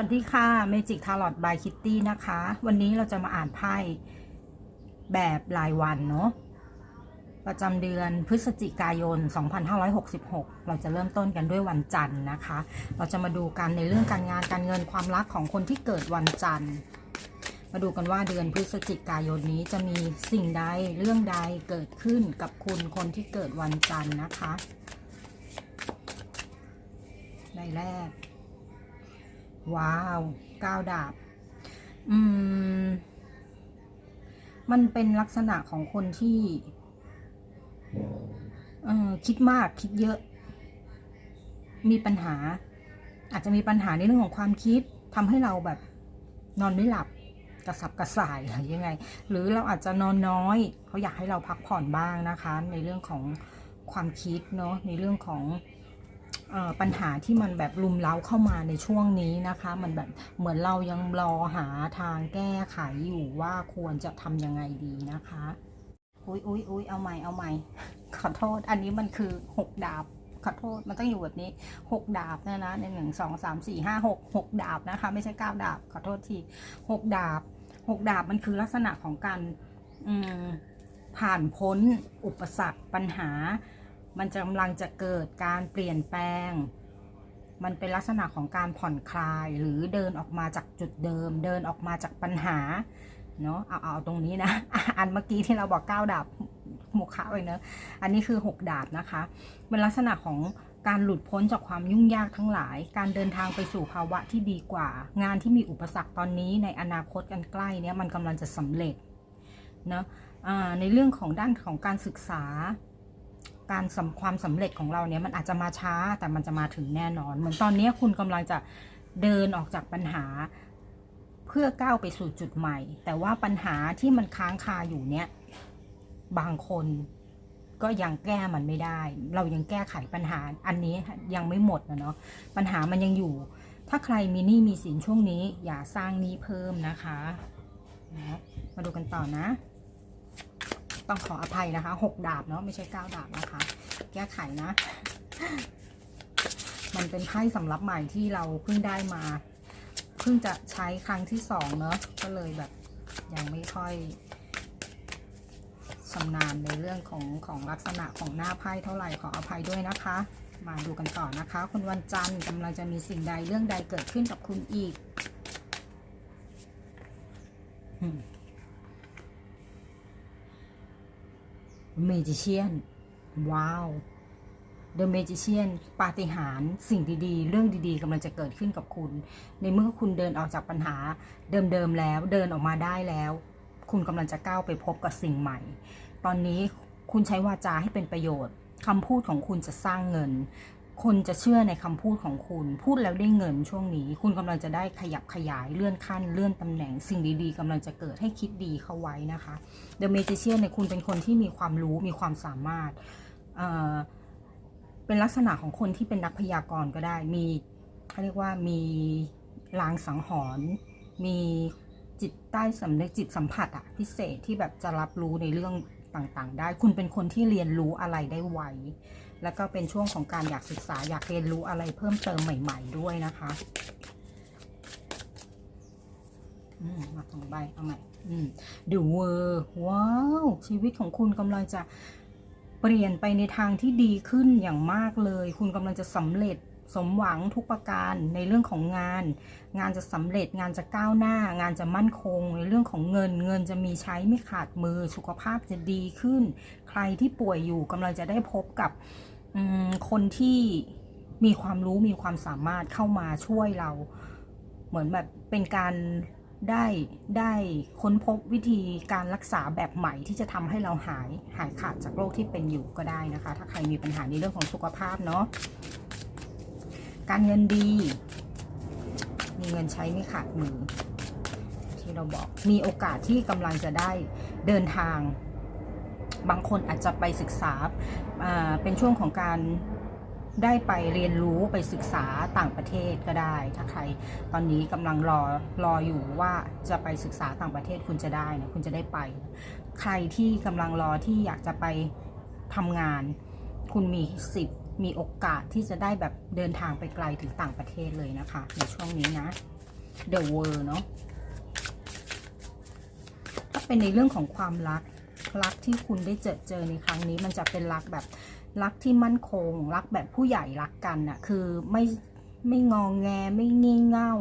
วัสดีค่ะเมจิกทาร์ลอตบายคิตตี้นะคะ วันนี้เราจะมาอ่านไพ่แบบรายวันเนาะประจำเดือนพฤศจิกายน 2566 เราจะเริ่มต้นกันด้วยวันจันทร์นะคะ เราจะมาดูกันในเรื่องการงานการเงินความรักของคนที่เกิดวันจันทร์ มาดูกันว่าเดือนพฤศจิกายนนี้จะมีสิ่งใดเรื่องใดเกิดขึ้นกับคุณคนที่เกิดวันจันทร์นะคะในแรก ว้าวก้าวดาบ อืม มันเป็นลักษณะของคนที่เออคิดมากคิดเยอะ มีปัญหา อาจจะมีปัญหาในเรื่องของความคิดทำให้เราแบบ นอนไม่หลับกระสับกระส่ายหรือยังไง หรือเราอาจจะนอนน้อย เขาอยากให้เราพักผ่อนบ้างนะคะ ในเรื่องของความคิดเนาะในเรื่องของ ปัญหาที่มันแบบลุมเล้าเข้ามาในช่วงนี้นะคะ มันแบบเหมือนเรายังรอหาทางแก้ไขอยู่ว่าควรจะทำยังไงดีนะคะอุ้ยอุ้ยอุ้ยเอาใหม่เอาใหม่ขอโทษ อันนี้มันคือหกดาบขอโทษมันต้องอยู่แบบนี้หกดาบนะนะในหนึ่งสองสามสี่ห้าหกหกดาบนะคะ ไม่ใช่เก้าดาบขอโทษทีหกดาบหกดาบมันคือลักษณะของการผ่านพ้นอุปสรรคปัญหา มันจะกำลังจะเกิดการเปลี่ยนแปลง มันเป็นลักษณะของการผ่อนคลายหรือเดินออกมาจากจุดเดิม เดินออกมาจากปัญหาเนาะเอาเอาตรงนี้นะอันเมื่อกี้ที่เราบอกเก้าดาบหมกขาวเลยเนอะอันนี้คือหกดาบนะคะเป็นลักษณะของการหลุดพ้นจากความยุ่งยากทั้งหลาย การเดินทางไปสู่ภาวะที่ดีกว่า งานที่มีอุปสรรคตอนนี้ในอนาคตกันใกล้เนี่ยมันกำลังจะสำเร็จเนาะในเรื่องของด้านของการศึกษา การสำความสำเร็จของเราเนี่ยมันอาจจะมาช้าแต่มันจะมาถึงแน่นอน เหมือนตอนนี้คุณกำลังจะเดินออกจากปัญหา เพื่อก้าวไปสู่จุดใหม่ แต่ว่าปัญหาที่มันค้างคาอยู่เนี่ยบางคนก็ยังแก้มันไม่ได้ เรายังแก้ไขปัญหาอันนี้ยังไม่หมดนะเนาะปัญหามันยังอยู่ ถ้าใครมีหนี้มีสินช่วงนี้ อย่าสร้างหนี้เพิ่มนะคะนะมาดูกันต่อนะ ต้องขออภัยนะคะหกดาบเนาะไม่ใช่เก้าดาบนะคะ แก้ไขนะ มันเป็นไพ่สำรับใหม่ที่เราเพิ่งได้มา เพิ่งจะใช้ครั้งที่สองเนาะก็เลยแบบยังไม่ค่อยชำนาญในเรื่องของของลักษณะของหน้าไพ่เท่าไหร่ขออภัยด้วยนะคะ มาดูกันต่อนะคะ คุณวันจันทร์กำลังจะมีสิ่งใดเรื่องใดเกิดขึ้นกับคุณอีก เมจิเชียนว้าวเดอะเมจิเชียนปาฏิหาริย์สิ่งดีๆ เรื่องดีๆกำลังจะเกิดขึ้นกับคุณ ในเมื่อคุณเดินออกจากปัญหาเดิมๆแล้ว เดินออกมาได้แล้ว คุณกำลังจะก้าวไปพบกับสิ่งใหม่ ตอนนี้คุณใช้วาจาให้เป็นประโยชน์คำพูดของคุณจะสร้างเงิน คนจะเชื่อในคำพูดของคุณ พูดแล้วได้เงินช่วงนี้ คุณกำลังจะได้ขยับขยายเลื่อนขั้น เลื่อนตำแหน่งสิ่งดีๆกำลังจะเกิดให้คิดดีเข้าไว้นะคะ The Magician เนี่ยคุณเป็นคนที่มีความรู้มีความสามารถเเป็นลักษณะของคนที่เป็นนักพยากรณ์ก็ได้ มีเขาเรียกว่ามีลางสังหรณ์มีจิตใต้สำนึกจิตสัมผัสอะพิเศษที่แบบจะรับรู้ในเรื่องต่างๆ ได้ คุณเป็นคนที่เรียนรู้อะไรได้ไว แล้วก็เป็นช่วงของการอยากศึกษาอยากเรียนรู้อะไรเพิ่มเติมใหม่ ๆ ด้วยนะคะอืมมาสองใบเอาใหม่อืม The World ว้าว ชีวิตของคุณกำลังจะเปลี่ยนไปในทางที่ดีขึ้นอย่างมากเลย คุณกำลังจะสำเร็จ สมหวังทุกประการในเรื่องของงาน งานจะสำเร็จงานจะก้าวหน้า งานจะมั่นคง ในเรื่องของเงิน เงินจะมีใช้ไม่ขาดมือ สุขภาพจะดีขึ้น ใครที่ป่วยอยู่กำลังจะได้พบกับคนที่มีความรู้มีความสามารถเข้ามาช่วยเรา เหมือนแบบเป็นการได้ได้ค้นพบวิธีการรักษาแบบใหม่ที่จะทำให้เราหายหายขาดจากโรคที่เป็นอยู่ก็ได้นะคะ ถ้าใครมีปัญหาในเรื่องของสุขภาพเนาะ การเงินดี มีเงินใช้ไม่ขาดมือ ที่เราบอก มีโอกาสที่กำลังจะได้เดินทาง บางคนอาจจะไปศึกษา เป็นช่วงของการได้ไปเรียนรู้ไปศึกษาต่างประเทศก็ได้ ถ้าใครตอนนี้กำลังรอรออยู่ว่าจะไปศึกษาต่างประเทศคุณจะได้นะคุณจะได้ไป ใครที่กำลังรอที่อยากจะไปทำงาน คุณมีสิทธิ์ มีโอกาสที่จะได้แบบเดินทางไปไกลถึงต่างประเทศเลยนะคะ ในช่วงนี้นะ The World เนาะถ้าเป็นในเรื่องของความรักรักที่คุณได้เจอเจอในครั้งนี้ มันจะเป็นรักแบบรักที่มั่นคง รักแบบผู้ใหญ่รักกันน่ะคือไม่ไม่งองแงไม่งี่เง่า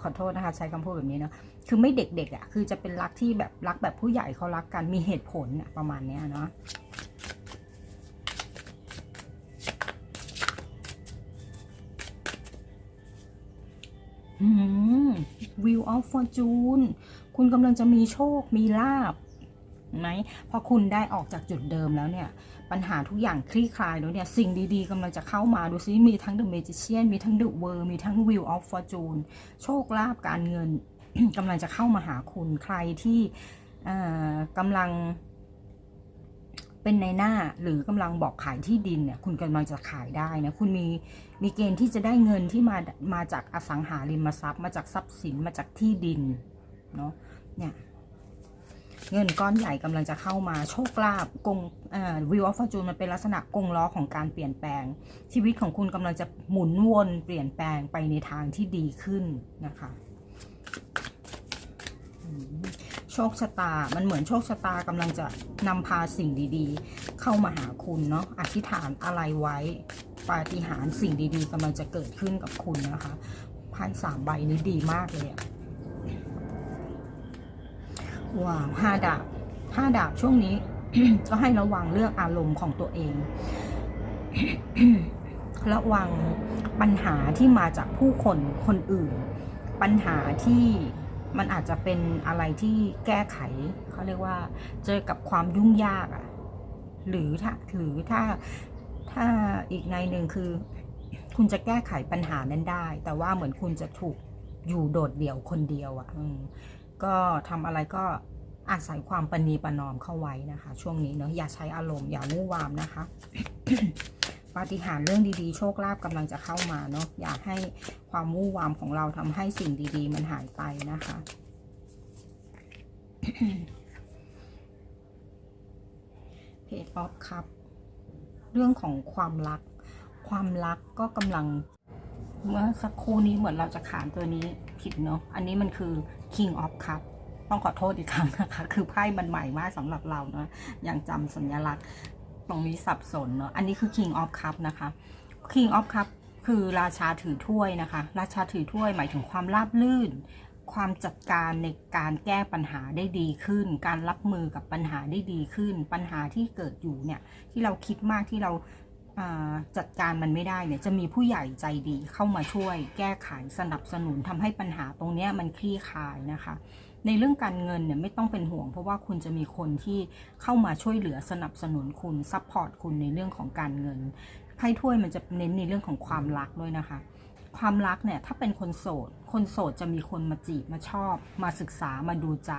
ขอโทษนะคะใช้คำพูดแบบนี้เนาะคือไม่เด็กๆอะคือจะเป็นรักที่แบบรักแบบผู้ใหญ่เขารักกันมีเหตุผลน่ะประมาณเนี้ยเนาะ อืม Wheel of Fortune คุณกำลังจะมีโชคมีลาบไหมพอคุณได้ออกจากจุดเดิมแล้วเนี่ย ปัญหาทุกอย่างคลี่คลายแล้วเนี่ย สิ่งดีๆกำลังจะเข้ามาดูซิมีทั้ง The Magician มีทั้ง The World มีทั้ง Wheel of Fortune โชคลาภการเงินกำลังจะเข้ามาหาคุณใครที่อ่อกำลัง เป็นในหน้าหรือกำลังบอกขายที่ดินเนี่ยคุณกำลังจะขายได้นะคุณมีมีเกณฑ์ที่จะได้เงินที่มามาจากอสังหาริมทรัพย์ มาจากทรัพย์สินมาจากที่ดินเนาะเนี่ยเงินก้อนใหญ่กำลังจะเข้ามาโชคลาภกงวิวออฟฟอร์จูนมันเป็นลักษณะกงล้อของการเปลี่ยนแปลง ชีวิตของคุณกำลังจะหมุนวนเปลี่ยนแปลงไปในทางที่ดีขึ้นนะคะ โชคชะตา มันเหมือนโชคชะตากำลังจะนำพาสิ่งดีๆ เข้ามาหาคุณเนาะ อธิษฐานอะไรไว้ ปาฏิหาริย์สิ่งดีๆกำลังจะเกิดขึ้นกับคุณนะคะไพ่สามใบนี้ดีมากเลยอะว้าวห้าดาบห้าดาบช่วงนี้ ก็ให้ระวังเรื่องอารมณ์ของตัวเอง ระวังปัญหาที่มาจากผู้คนคนอื่น ปัญหาที่ มันอาจจะเป็นอะไรที่แก้ไขเขาเรียกว่า เจอกับความยุ่งยากอะหรือถ้าหรือถ้าถ้าอีกในหนึ่งคือ คุณจะแก้ไขปัญหานั้นได้ แต่ว่าเหมือนคุณจะถูกอยู่โดดเดี่ยวคนเดียวอะอืมก็ทำอะไรก็อาศัยความปณีประนอมเข้าไว้นะคะ ช่วงนี้เนาะอย่าใช้อารมณ์อย่าวู่วามนะคะ ปาฏิหาริย์เรื่องดีๆ โชคลาภกำลังจะเข้ามาเนาะอยากให้ความวู่วามของเราทำให้สิ่งดี ๆ มันหายไปนะคะ เพจออฟครับ เรื่องของความรัก ความรักก็กำลัง เมื่อสักครู่นี้เหมือนเราจะขานตัวนี้ผิดเนาะอันนี้มันคือ King of Cup ต้องขอโทษอีกครั้งนะคะ คือไพ่มันใหม่มากสำหรับเราเนาะยังจำสัญลักษณ์ ตรงนี้สับสนเนาะอันนี้คือ King of Cup นะคะ King of Cup คือราชาถือถ้วยนะคะ ราชาถือถ้วยหมายถึงความราบลื่น ความจัดการในการแก้ปัญหาได้ดีขึ้น การรับมือกับปัญหาได้ดีขึ้น ปัญหาที่เกิดอยู่เนี่ยที่เราคิดมากที่เราอ่า จัดการมันไม่ได้เนี่ยจะมีผู้ใหญ่ใจดีเข้ามาช่วย แก้ไขสนับสนุนทำให้ปัญหาตรงนี้มันคลี่คลายนะคะ ในเรื่องการเงินเนี่ยไม่ต้องเป็นห่วง เพราะว่าคุณจะมีคนที่เข้ามาช่วยเหลือสนับสนุนคุณซัพพอร์ตคุณในเรื่องของการเงินไพ่ถ้วยมันจะเน้นในเรื่องของความรักด้วยนะคะ ความรักเนี่ยถ้าเป็นคนโสด คนโสดจะมีคนมาจีบมาชอบ มาศึกษามาดูใจ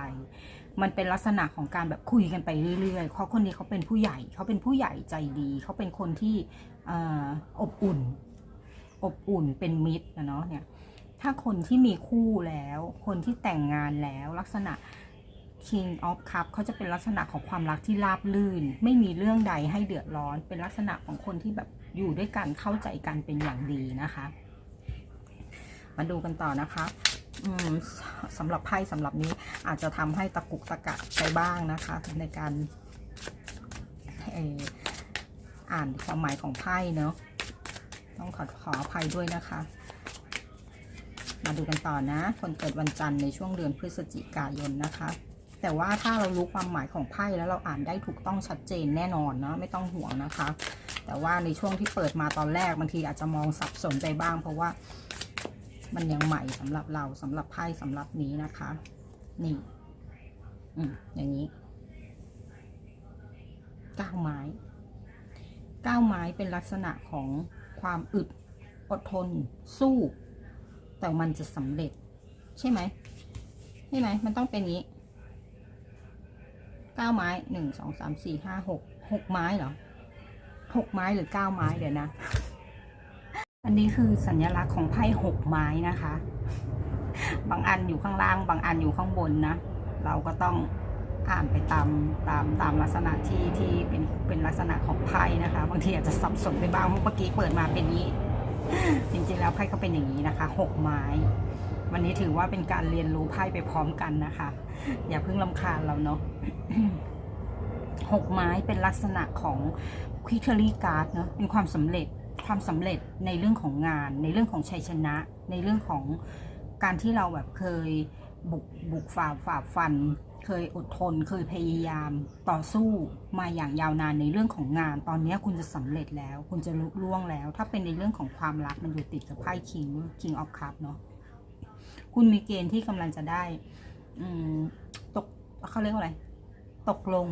มันเป็นลักษณะของการแบบคุยกันไปเรื่อยๆเพราะคนนี้เขาเป็นผู้ใหญ่เขาเป็นผู้ใหญ่ใจดี เขาเป็นคนที่ออบอุ่น อบอุ่นเป็นมิตรนะเนาะเนี่ยถ้าคนที่มีคู่แล้ว คนที่แต่งงานแล้วลักษณะ King of Cup เขาจะเป็นลักษณะของความรักที่ราบลื่น ไม่มีเรื่องใดให้เดือดร้อน เป็นลักษณะของคนที่แบบอยู่ด้วยกันเข้าใจกันเป็นอย่างดีนะคะ มาดูกันต่อนะคะ สำหรับไพ่สำหรับนี้อาจจะทำให้ตะกุกตะกักไปบ้างนะคะ ในการอ่านความหมายของไพ่เนาะต้องขอขออภัยด้วยนะคะ มาดูกันต่อนะ คนเกิดวันจันทร์ในช่วงเดือนพฤศจิกายนนะคะ แต่ว่าถ้าเรารู้ความหมายของไพ่แล้วเราอ่านได้ถูกต้องชัดเจนแน่นอนเนาะไม่ต้องห่วงนะคะ แต่ว่าในช่วงที่เปิดมาตอนแรกบางทีอาจจะมองสับสนไปบ้าง เพราะว่า มันยังใหม่สำหรับเราสำหรับไพ่สำหรับนี้นะคะ นี่อืมอย่างนี้เก้าไม้เก้าไม้เป็นลักษณะของความอึดอดทนสู้ แต่มันจะสำเร็จ ใช่ไหมใช่ไหมมันต้องเป็นงนี้เก้าไม้หนึ่งสองสามสี่ห้าหกหกไม้เหรอหกไม้หรือเก้าไม้เดี๋ยวนะ อันนี้คือสัญลักษณ์ของไพ่หกไม้นะคะ บางอันอยู่ข้างล่าง บางอันอยู่ข้างบนนะ เราก็ต้องอ่านไปตามตามตามลักษณะที่ที่เป็นเป็นลักษณะของไพ่นะคะ บางทีอาจจะสับสนไปบ้าง เมื่อกี้เปิดมาเป็นนี้ จริงๆแล้วไพ่ก็เป็นอย่างนี้นะคะหกไม้ วันนี้ถือว่าเป็นการเรียนรู้ไพ่ไปพร้อมกันนะคะ อย่าเพิ่งลำคาญเราเนาะหกไม้เป็นลักษณะของควิ c เ r อรี่การ์ดเนาะเป็นความสำเร็จ ความสำเร็จในเรื่องของงาน ในเรื่องของชัยชนะ ในเรื่องของการที่เราแบบเคยบุกบุกฝ่าฝ่าฟัน เคยอดทน เคยพยายามต่อสู้มาอย่างยาวนานในเรื่องของงาน ตอนนี้คุณจะสำเร็จแล้ว คุณจะลุล่วงแล้ว ถ้าเป็นในเรื่องของความรักมันอยู่ติดกับไพ่ King King of Cup เนาะคุณมีเกณฑ์ที่กำลังจะได้ อืมตกเขาเรียกว่าอะไร ตกลง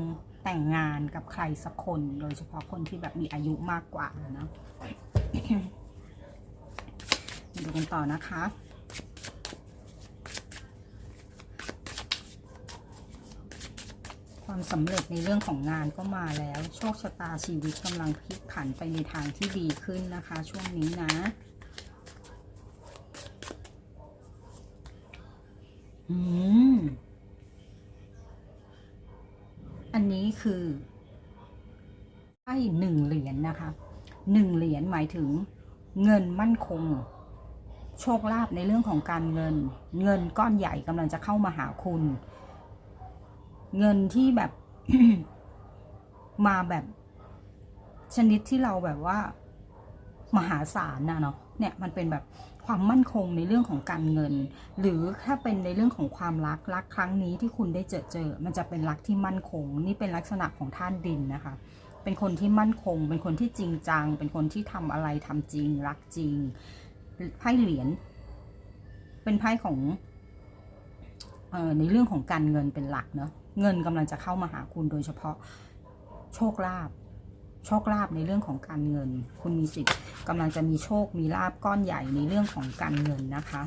แต่งงานกับใครสักคน โดยเฉพาะคนที่แบบมีอายุมากกว่านะมาดูกันต่อนะคะความสำเร็จในเรื่องของงานก็มาแล้ว โชคชะตาชีวิตกำลังพลิกผันไปในทางที่ดีขึ้นนะคะ ช่วงนี้นะอืม อันนี้คือไพ่หนึ่งเหรียญนะคะหนึ่งเหรียญหมายถึงเงินมั่นคง โชคลาภในเรื่องของการเงิน เงินก้อนใหญ่กำลังจะเข้ามาหาคุณ เงินที่แบบมาแบบชนิดที่เราแบบว่า มหาศาลนะเนาะ เนี่ยมันเป็นแบบความมั่นคงในเรื่องของการเงิน หรือถ้าเป็นในเรื่องของความรักรักครั้งนี้ที่คุณได้เจอเจอ มันจะเป็นรักที่มั่นคง นี่เป็นลักษณะของท่านดินนะคะ เป็นคนที่มั่นคง เป็นคนที่จริงจัง เป็นคนที่ทำอะไรทำจริง รักจริงไพ่เหรียญเป็นไพ่ของออในเรื่องของการเงินเป็นหลักเนาะเงินกำลังจะเข้ามาหาคุณโดยเฉพาะโชคลาภ โชคลาภในเรื่องของการเงิน คุณมีสิทธิ์กำลังจะมีโชคมีลาภก้อนใหญ่ในเรื่องของการเงินนะคะ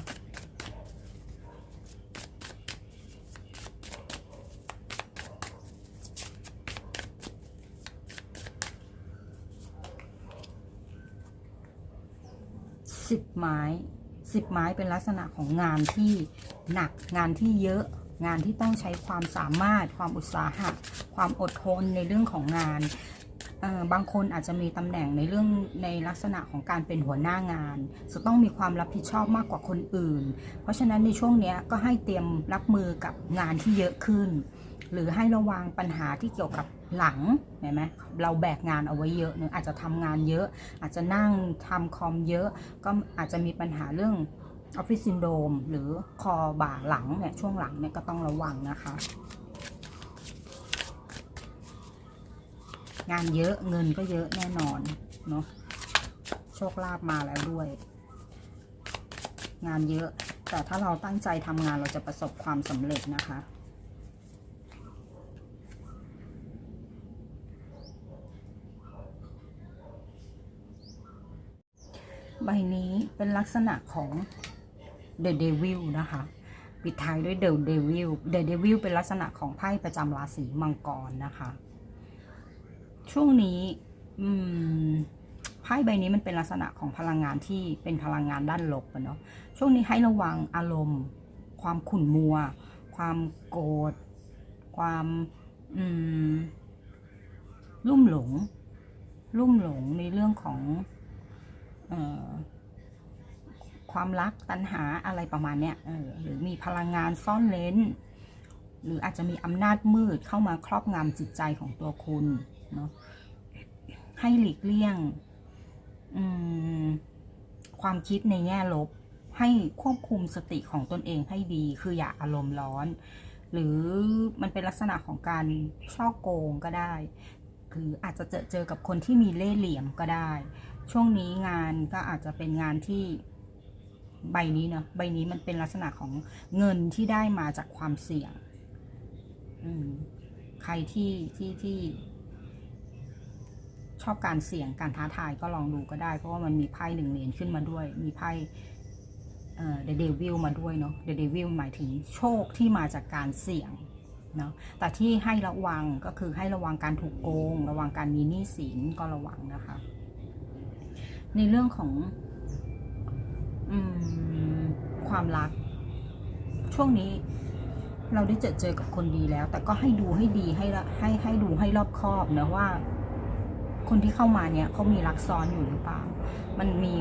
สิบไม้สิบไม้เป็นลักษณะของงานที่หนักงานที่เยอะงานที่ต้องใช้ความสามารถ ความอุตสาหะ ความอดทนในเรื่องของงาน บางคนอาจจะมีตำแหน่งในเรื่องในลักษณะของการเป็นหัวหน้างาน จะต้องมีความรับผิดชอบมากกว่าคนอื่น เพราะฉะนั้นในช่วงนี้ก็ให้เตรียมรับมือกับงานที่เยอะขึ้น หรือให้ระวังปัญหาที่เกี่ยวกับหลังเห็นไหมเราแบกงานเอาไว้เยอะนอะอาจจะทำงานเยอะ อาจจะนั่งทำคอมเยอะ ก็อาจจะมีปัญหาเรื่องออฟฟิศซินโดรมหรือคอบ่าหลังเนี่ยช่วงหลังเนี่ยก็ต้องระวังนะคะ งานเยอะเงินก็เยอะแน่นอนเนาะโชคลาภมาแล้วด้วย งานเยอะ แต่ถ้าเราตั้งใจทำงานเราจะประสบความสำเร็จนะคะใบนี้เป็นลักษณะของ The Devil นะคะ ปิดท้ายด้วย The Devil The Devil เป็นลักษณะของไพ่ประจำราศีมังกรนะคะ ช่วงนี้ไพ่ใบนี้มันเป็นลักษณะของพลังงานที่เป็นพลังงานด้านลบเนาะช่วงนี้ให้ระวังอารมณ์ ความขุ่นมัว ความโกรธความอืมลุ่มหลง ลุ่มหลงในเรื่องของออความรักตัณหาอะไรประมาณเนี้ยหรือมีพลังงานซ่อนเล้นหรืออาจจะมีอำนาจมืดเข้ามาครอบงำจิตใจของตัวคุณ เนาะให้หลีกเลี่ยงความคิดในแง่ลบ ให้ควบคุมสติของตนเองให้ดี คืออย่าอารมณ์ร้อน หรือมันเป็นลักษณะของการช่อโกงก็ได้คืออาจจะเจอเจอกับคนที่มีเล่ห์เหลี่ยมก็ได้ ช่วงนี้งานก็อาจจะเป็นงานที่ใบนี้เนาะใบนี้มันเป็นลักษณะของเงินที่ได้มาจากความเสี่ยง ใครที่ที่ที่ ชอบการเสี่ยงการท้าทายก็ลองดูก็ได้ เพราะว่ามันมีไพ่หนึ่งเหรียญขึ้นมาด้วย มีไพ่เอ่อ The Devil มาด้วยเนาะ The Devil หมายถึงโชคที่มาจากการเสี่ยงเนาะแต่ที่ให้ระวังก็คือให้ระวังการถูกโกง ระวังการมีหนี้สินก็ระวังนะคะ ในเรื่องของอความรัก ช่วงนี้เราได้เจอเจอกับคนดีแล้ว แต่ก็ให้ดูให้ดีให้ให้ให้ดูให้รอบคอบนะว่า คนที่เข้ามาเนี่ยเขามีรักซ้อนอยู่หรือเปล่า มันมี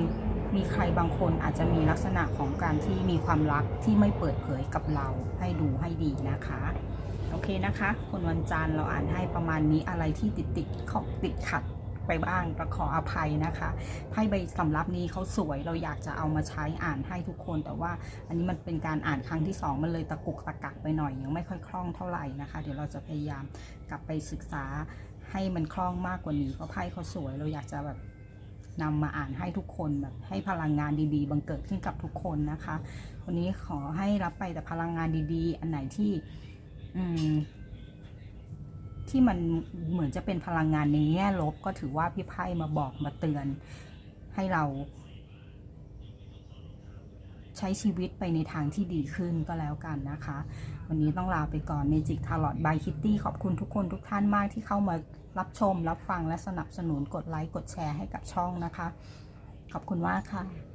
มีใครบางคนอาจจะมีลักษณะของการที่มีความรักที่ไม่เปิดเผยกับเราให้ดูให้ดีนะคะ โอเคนะคะ คนวันจันทร์เราอ่านให้ประมาณนี้อะไรที่ติดติดขอบติดขัดไปบ้างก็ขออภัยนะคะไพ่ใบสำรับนี้เขาสวยเราอยากจะเอามาใช้อ่านให้ทุกคน แต่ว่าอันนี้มันเป็นการอ่านครั้งที่สองมันเลยตะกุกตะกักไปหน่อยยังไม่ค่อยคล่องเท่าไหร่นะคะ เดี๋ยวเราจะพยายามกลับไปศึกษา ให้มันคล่องมากกว่านี้เพราะไพ่เขาสวย เราอยากจะแบบนำมาอ่านให้ทุกคนแบบให้พลังงานดีๆ บังเกิดขึ้นกับทุกคนนะคะ วันนี้ขอให้รับไปแต่พลังงานดีๆ อันไหนที่อืมที่มันเหมือนจะเป็นพลังงานในแง่ลบก็ถือว่าพี่ไพ่มาบอกมาเตือนให้เรา ช้ชีวิตไปในทางที่ดีขึ้นก็แล้วกันนะคะ วันนี้ต้องลาไปก่อนเมจิกทาร์ลอตบายคิตตี้ขอบคุณทุกคนทุกท่านมากที่เข้ามารับชม รับฟังและสนับสนุนกดไลค์กดแชร์ให้กับช่องนะคะ ขอบคุณมากค่ะ